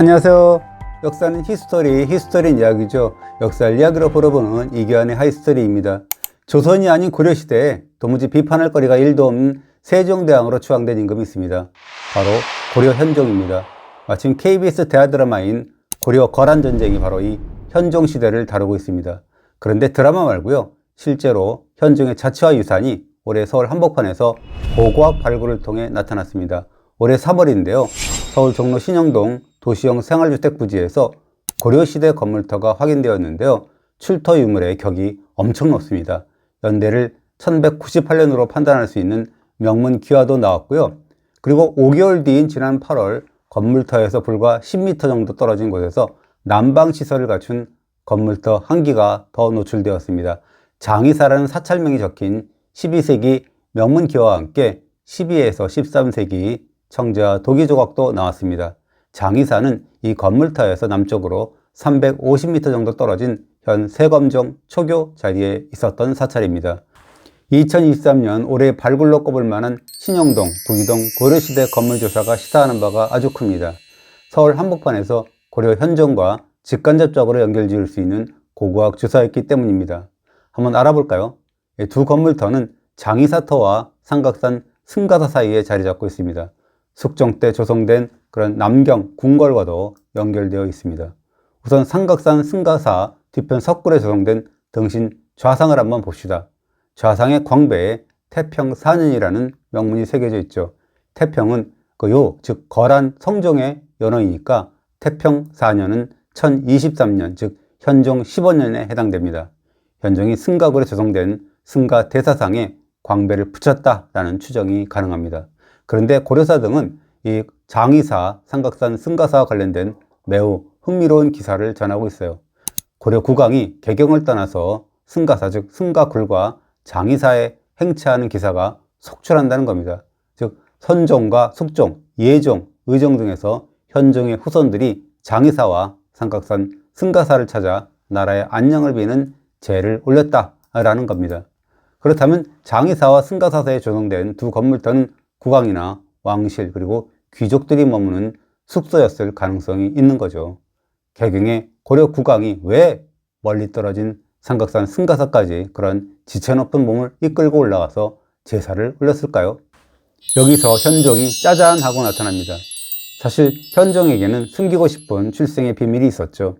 안녕하세요. 역사는 히스토리, 히스토리는 이야기죠. 역사를 이야기로 풀어보는 이규환의 하이스토리입니다. 조선이 아닌 고려시대에 도무지 비판할 거리가 1도 없는 세종대왕으로 추앙된 임금이 있습니다. 바로 고려 현종입니다. 마침 KBS 대하드라마인 고려 거란 전쟁이 바로 이 현종 시대를 다루고 있습니다. 그런데 드라마 말고요. 실제로 현종의 자취와 유산이 올해 서울 한복판에서 고고학 발굴을 통해 나타났습니다. 올해 3월인데요. 서울 종로 신영동 도시형 생활주택 부지에서 고려시대 건물터가 확인되었는데요. 출토 유물의 격이 엄청 높습니다. 연대를 1198년으로 판단할 수 있는 명문 기와도 나왔고요. 그리고 5개월 뒤인 지난 8월 건물터에서 불과 10m 정도 떨어진 곳에서 난방 시설을 갖춘 건물터 한 기가 더 노출되었습니다. 장의사라는 사찰명이 적힌 12세기 명문 기와와 함께 12에서 13세기 청자 도기 조각도 나왔습니다. 장의사는 이 건물터에서 남쪽으로 350m 정도 떨어진 현 세검정 초교 자리에 있었던 사찰입니다. 2023년 올해 발굴로 꼽을 만한 신영동, 구기동 고려시대 건물조사가 시사하는 바가 아주 큽니다. 서울 한복판에서 고려 현종과 직간접적으로 연결 지을 수 있는 고고학 주사였기 때문입니다. 한번 알아볼까요? 이두 건물터는 장의사터와 삼각산 승가사 사이에 자리 잡고 있습니다. 숙종 때 조성된 그런 남경, 궁궐과도 연결되어 있습니다. 우선 삼각산 승가사 뒤편 석굴에 조성된 등신 좌상을 한번 봅시다. 좌상의 광배에 태평 4년이라는 명문이 새겨져 있죠. 태평은 그 요, 즉 거란 성종의 연호이니까 태평 4년은 1023년, 즉 현종 15년에 해당됩니다. 현종이 승가굴에 조성된 승가 대사상에 광배를 붙였다라는 추정이 가능합니다. 그런데 고려사 등은 이 장의사, 삼각산 승가사와 관련된 매우 흥미로운 기사를 전하고 있어요. 고려 국왕이 개경을 떠나서 승가사, 즉 승가굴과 장의사에 행차하는 기사가 속출한다는 겁니다. 즉 선종과 숙종, 예종, 의종 등에서 현종의 후손들이 장의사와 삼각산 승가사를 찾아 나라의 안녕을 비는 제를 올렸다라는 겁니다. 그렇다면 장의사와 승가사사에 조성된 두 건물터는 국왕이나 왕실 그리고 귀족들이 머무는 숙소였을 가능성이 있는 거죠. 개경에 고려 국왕이 왜 멀리 떨어진 삼각산 승가사까지 그런 지체 높은 몸을 이끌고 올라가서 제사를 올렸을까요? 여기서 현종이 짜잔 하고 나타납니다. 사실 현종에게는 숨기고 싶은 출생의 비밀이 있었죠.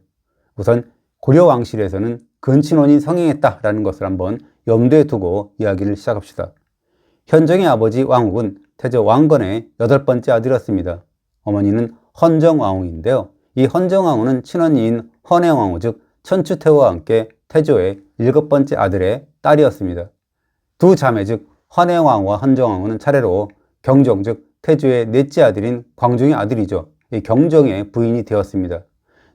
우선 고려 왕실에서는 근친혼이 성행했다라는 것을 한번 염두에 두고 이야기를 시작합시다. 현종의 아버지 왕욱은 태조 왕건의 여덟 번째 아들이었습니다. 어머니는 헌정왕후인데요. 이 헌정왕후는 친언니인 헌해왕후 즉 천추태후와 함께 태조의 일곱 번째 아들의 딸이었습니다. 두 자매 즉 헌해왕후와 헌정왕후는 차례로 경종 즉 태조의 넷째 아들인 광종의 아들이죠. 이 경종의 부인이 되었습니다.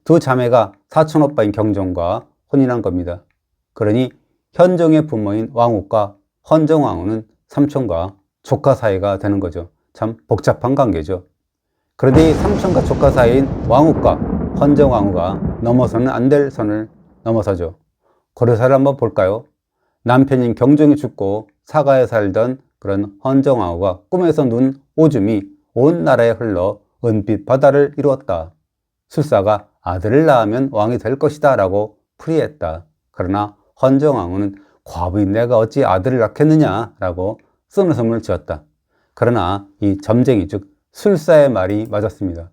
두 자매가 사촌 오빠인 경종과 혼인한 겁니다. 그러니 현종의 부모인 왕욱과 헌정왕후는 삼촌과 조카 사이가 되는 거죠. 참 복잡한 관계죠. 그런데 이 삼촌과 조카 사이인 왕욱과 헌정왕후가 넘어서는 안 될 선을 넘어서죠. 고려사를 한번 볼까요? 남편인 경종이 죽고 사가에 살던 그런 헌정왕후가 꿈에서 눈 오줌이 온 나라에 흘러 은빛 바다를 이루었다. 술사가 아들을 낳으면 왕이 될 것이다 라고 풀이했다. 그러나 헌정왕후는 과부인 내가 어찌 아들을 낳겠느냐 라고 쓴웃음을 지었다. 그러나 이 점쟁이 즉 술사의 말이 맞았습니다.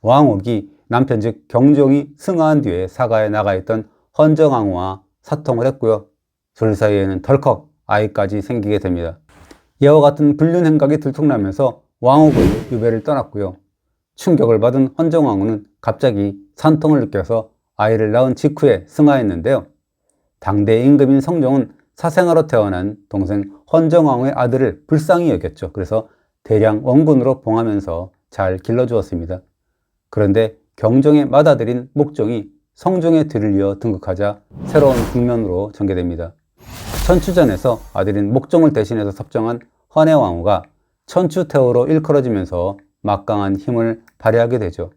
왕옥이 남편 즉 경종이 승하한 뒤에 사가에 나가 있던 헌정왕후와 사통을 했고요. 둘 사이에는 덜컥 아이까지 생기게 됩니다. 이와 같은 불륜 행각이 들통나면서 왕옥은 유배를 떠났고요. 충격을 받은 헌정왕후는 갑자기 산통을 느껴서 아이를 낳은 직후에 승하했는데요. 당대 임금인 성종은 사생아로 태어난 동생 헌정왕후의 아들을 불쌍히 여겼죠. 그래서 대량 원군으로 봉하면서 잘 길러주었습니다. 그런데 경종의 맏아들인 목종이 성종의 뒤를 이어 등극하자 새로운 국면으로 전개됩니다. 천추전에서 아들인 목종을 대신해서 섭정한 헌해왕후가 천추태후로 일컬어지면서 막강한 힘을 발휘하게 되죠.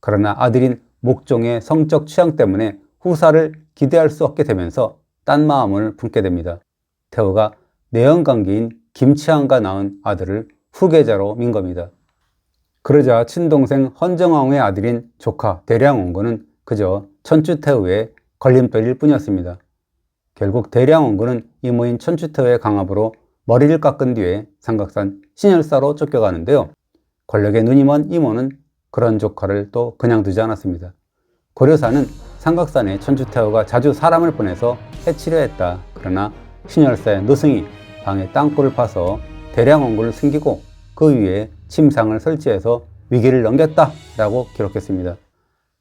그러나 아들인 목종의 성적 취향 때문에 후사를 기대할 수 없게 되면서 딴 마음을 품게 됩니다. 태후가 내연관계인 김치한과 낳은 아들을 후계자로 민 겁니다. 그러자 친동생 헌정왕후의 아들인 조카 대량원군은 그저 천추태후의 걸림돌일 뿐이었습니다. 결국 대량원군은 이모인 천추태후의 강압으로 머리를 깎은 뒤에 삼각산 신열사로 쫓겨가는데요. 권력에 눈이 먼 이모는 그런 조카를 또 그냥 두지 않았습니다. 고려사는 삼각산에 천추태후가 자주 사람을 보내서 해치려 했다. 그러나 신열사의 노승이 방에 땅굴을 파서 대량원군을 숨기고 그 위에 침상을 설치해서 위기를 넘겼다 라고 기록했습니다.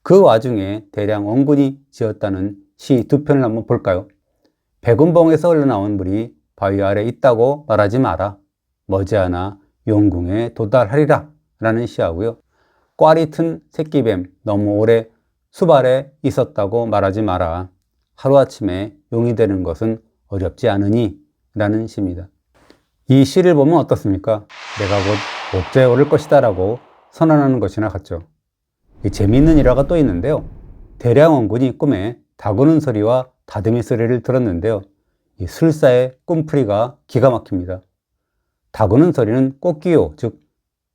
그 와중에 대량 원군이 지었다는 시 두 편을 한번 볼까요? 백운봉에서 흘러나온 물이 바위 아래 있다고 말하지 마라. 머지않아 용궁에 도달하리라. 라는 시하고요. 꽈리 튼 새끼뱀 너무 오래 수발에 있었다고 말하지 마라. 하루아침에 용이 되는 것은 어렵지 않으니 라는 시입니다. 이 시를 보면 어떻습니까? 내가 곧 옥자에 오를 것이다 라고 선언하는 것이나 같죠. 이 재미있는 일화가 또 있는데요. 대량 원군이 꿈에 다구는 소리와 다듬이 소리를 들었는데요. 이 술사의 꿈풀이가 기가 막힙니다. 다구는 소리는 꽃기요, 즉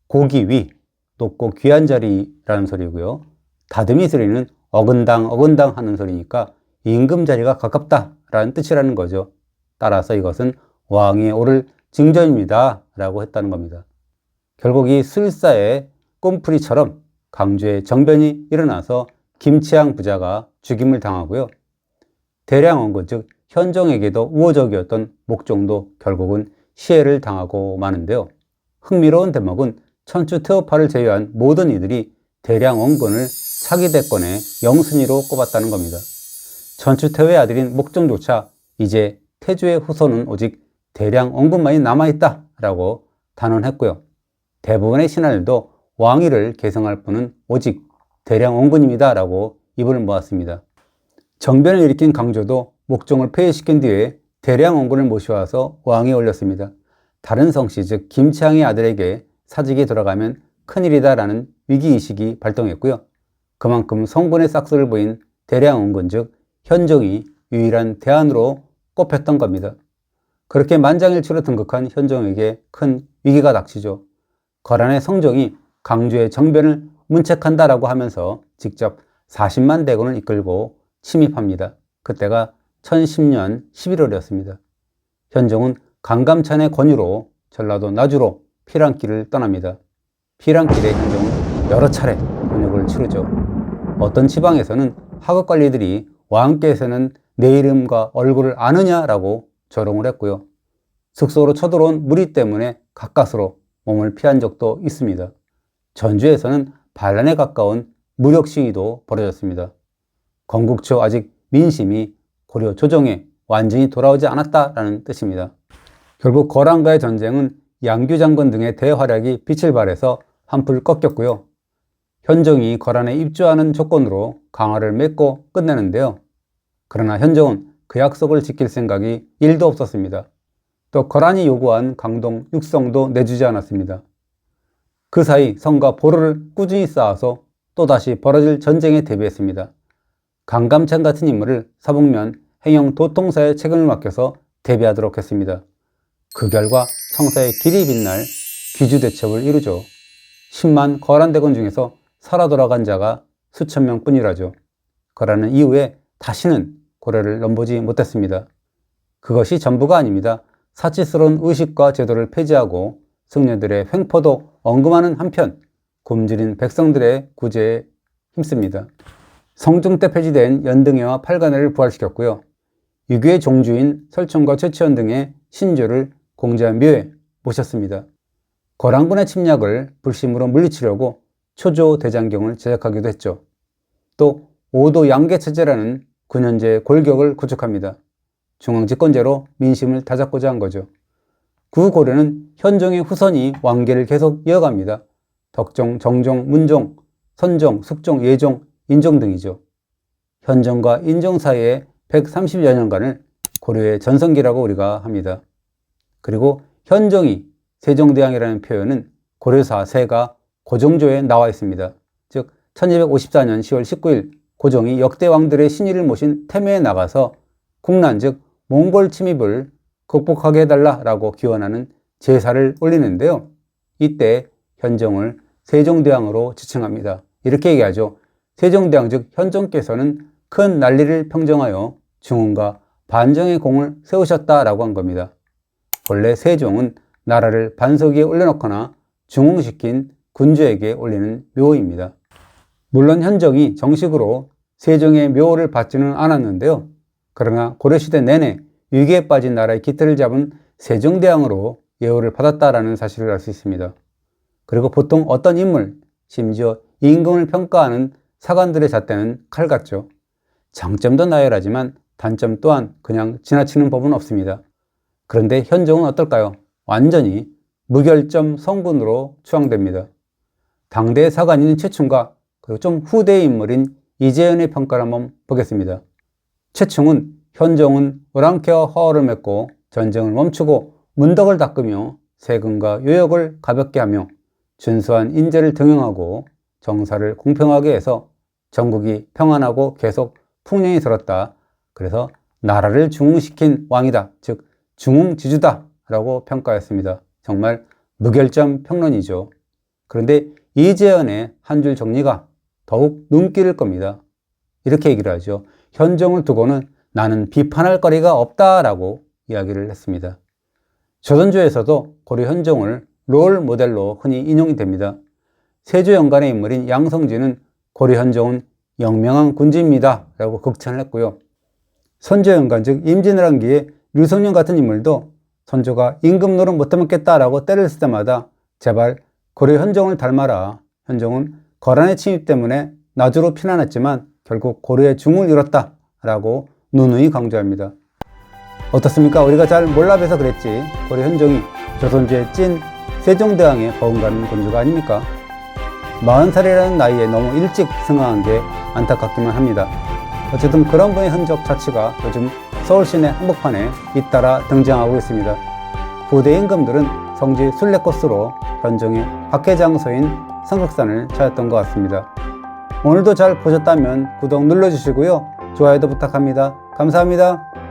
고기 위, 높고 귀한 자리라는 소리고요. 다듬이 소리는 어근당 어근당 하는 소리니까 임금 자리가 가깝다라는 뜻이라는 거죠. 따라서 이것은 왕이 오를 증전입니다. 라고 했다는 겁니다. 결국 이 술사의 꿈풀이처럼 강주에 정변이 일어나서 김치향 부자가 죽임을 당하고요. 대량 원군 즉 현종에게도 우호적이었던 목종도 결국은 시해를 당하고 마는데요. 흥미로운 대목은 천추 태호파를 제외한 모든 이들이 대량 원군을 차기 대권의 영순위로 꼽았다는 겁니다. 천추 태호의 아들인 목종조차 이제 태주의 후손은 오직 대량 원군만이 남아있다 라고 단언했고요. 대부분의 신하들도 왕위를 계승할 분은 오직 대량 원군입니다 라고 입을 모았습니다. 정변을 일으킨 강조도 목종을 폐위시킨 뒤에 대량 원군을 모셔와서 왕에 올렸습니다. 다른 성씨 즉 김치향의 아들에게 사직이 돌아가면 큰일이다라는 위기의식이 발동했고요. 그만큼 성분의 싹수를 보인 대량 원군 즉 현종이 유일한 대안으로 꼽혔던 겁니다. 그렇게 만장일치로 등극한 현종에게 큰 위기가 닥치죠. 거란의 성종이 강주의 정변을 문책한다라고 하면서 직접 40만 대군을 이끌고 침입합니다. 그때가 1010년 11월이었습니다. 현종은 강감찬의 권유로 전라도 나주로 피랑길을 떠납니다. 피랑길에 현종은 여러 차례 곤욕을 치르죠. 어떤 지방에서는 하급 관리들이 왕께서는 내 이름과 얼굴을 아느냐라고 조롱을 했고요. 숙소로 쳐들어온 무리 때문에 가까스로 몸을 피한 적도 있습니다. 전주에서는 반란에 가까운 무력 시위도 벌어졌습니다. 건국 초 아직 민심이 고려 조정에 완전히 돌아오지 않았다라는 뜻입니다. 결국 거란과의 전쟁은 양규 장군 등의 대활약이 빛을 발해서 한풀 꺾였고요. 현종이 거란에 입주하는 조건으로 강화를 맺고 끝내는데요. 그러나 현종은 그 약속을 지킬 생각이 1도 없었습니다. 또 거란이 요구한 강동 육성도 내주지 않았습니다. 그 사이 성과 보로를 꾸준히 쌓아서 또다시 벌어질 전쟁에 대비했습니다. 강감찬 같은 인물을 사북면 행영 도통사의 책임을 맡겨서 대비하도록 했습니다. 그 결과 성사의 길이 빛날 귀주대첩을 이루죠. 10만 거란대군 중에서 살아 돌아간 자가 수천 명 뿐이라죠. 거란은 이후에 다시는 고려를 넘보지 못했습니다. 그것이 전부가 아닙니다. 사치스러운 의식과 제도를 폐지하고 승려들의 횡포도 언금하는 한편 굶주린 백성들의 구제에 힘씁니다. 성중 때 폐지된 연등회와 팔관회를 부활시켰고요. 유교의 종주인 설총과 최치원 등의 신조를 공자 묘에 모셨습니다. 거란군의 침략을 불심으로 물리치려고 초조 대장경을 제작하기도 했죠. 또 오도 양계체제라는 9년제 골격을 구축합니다. 중앙집권제로 민심을 다잡고자 한 거죠. 구고려는 현종의 후손이 왕계를 계속 이어갑니다. 덕종, 정종, 문종, 선종, 숙종, 예종, 인종 등이죠. 현종과 인종 사이에 130여 년간을 고려의 전성기라고 우리가 합니다. 그리고 현종이 세종대왕이라는 표현은 고려사 세가 고종조에 나와 있습니다. 즉 1254년 10월 19일 고종이 역대 왕들의 신의를 모신 태매에 나가서 국난 즉 몽골 침입을 극복하게 해달라라고 기원하는 제사를 올리는데요. 이때 현종을 세종대왕으로 지칭합니다. 이렇게 얘기하죠. 세종대왕 즉 현종께서는 큰 난리를 평정하여 중흥과 반정의 공을 세우셨다라고 한 겁니다. 원래 세종은 나라를 반석 위에 올려놓거나 중흥시킨 군주에게 올리는 묘입니다. 물론 현종이 정식으로 세종의 묘를 받지는 않았는데요. 그러나 고려시대 내내 위기에 빠진 나라의 기틀을 잡은 세종대왕으로 예우를 받았다라는 사실을 알 수 있습니다. 그리고 보통 어떤 인물, 심지어 임금을 평가하는 사관들의 잣대는 칼 같죠. 장점도 나열하지만 단점 또한 그냥 지나치는 법은 없습니다. 그런데 현종은 어떨까요? 완전히 무결점 성군으로 추앙됩니다. 당대 사관인 최충과 그리고 좀 후대의 인물인 이재현의 평가를 한번 보겠습니다. 최충은 현종은 오랑캐와 화어를 맺고 전쟁을 멈추고 문덕을 닦으며 세금과 요역을 가볍게 하며 준수한 인재를 등용하고 정사를 공평하게 해서 전국이 평안하고 계속 풍년이 들었다. 그래서 나라를 중흥시킨 왕이다. 즉 중흥지주다. 라고 평가했습니다. 정말 무결점 평론이죠. 그런데 이재현의 한 줄 정리가 더욱 눈길을 겁니다. 이렇게 얘기를 하죠. 현종을 두고는 나는 비판할 거리가 없다라고 이야기를 했습니다. 조선조에서도 고려 현종을 롤 모델로 흔히 인용이 됩니다. 세조 연간의 인물인 양성진은 고려 현종은 영명한 군주입니다. 라고 극찬을 했고요. 선조 연간, 즉 임진왜란기에 류성룡 같은 인물도 선조가 임금 노릇 못해먹겠다라고 때를 쓸 때마다 제발 고려 현종을 닮아라. 현종은 거란의 침입 때문에 나주로 피난했지만 결국 고려의 중을 이뤘다. 라고 누누이 강조합니다. 어떻습니까? 우리가 잘 몰라봬서 그랬지. 고려 현종이 조선주의 찐 세종대왕의 버금가는 군주가 아닙니까? 40살이라는 나이에 너무 일찍 승하한 게 안타깝기만 합니다. 어쨌든 그런 분의 흔적 자체가 요즘 서울 시내 한복판에 잇따라 등장하고 있습니다. 후대 임금들은 성지 순례코스로 현종의 박해장소인 성극산을 찾았던 것 같습니다. 오늘도 잘 보셨다면 구독 눌러주시고요. 좋아요도 부탁합니다. 감사합니다.